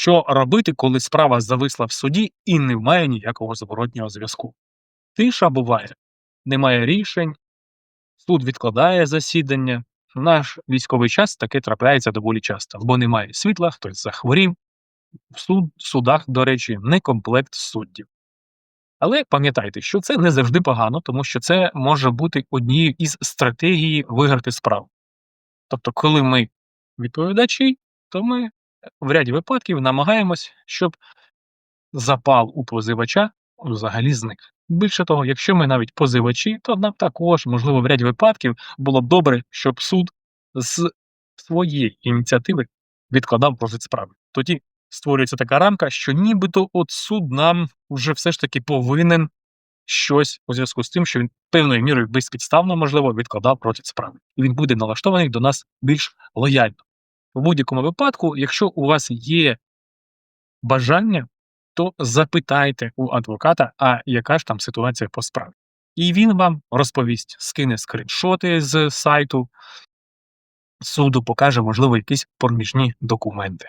Що робити, коли справа зависла в суді і немає ніякого зворотнього зв'язку? Тиша буває, немає рішень, суд відкладає засідання. Наш військовий час таке трапляється доволі часто, бо немає світла, хтось захворів. В суд, судах, до речі, не комплект суддів. Але пам'ятайте, що це не завжди погано, тому що це може бути однією із стратегій виграти справу. Тобто, коли ми відповідачі, то ми в ряді випадків намагаємось, щоб запал у позивача взагалі зник. Більше того, якщо ми навіть позивачі, то нам також, можливо, в ряді випадків було б добре, щоб суд з своєї ініціативи відкладав розгляд справи. Тоді створюється така рамка, що нібито от суд нам вже все ж таки повинен щось у зв'язку з тим, що він певною мірою безпідставно, можливо, відкладав розгляд справи. І він буде налаштований до нас більш лояльно. В будь-якому випадку, якщо у вас є бажання, то запитайте у адвоката, а яка ж там ситуація по справі. І він вам розповість, скине скріншоти з сайту суду, покаже, можливо, якісь проміжні документи.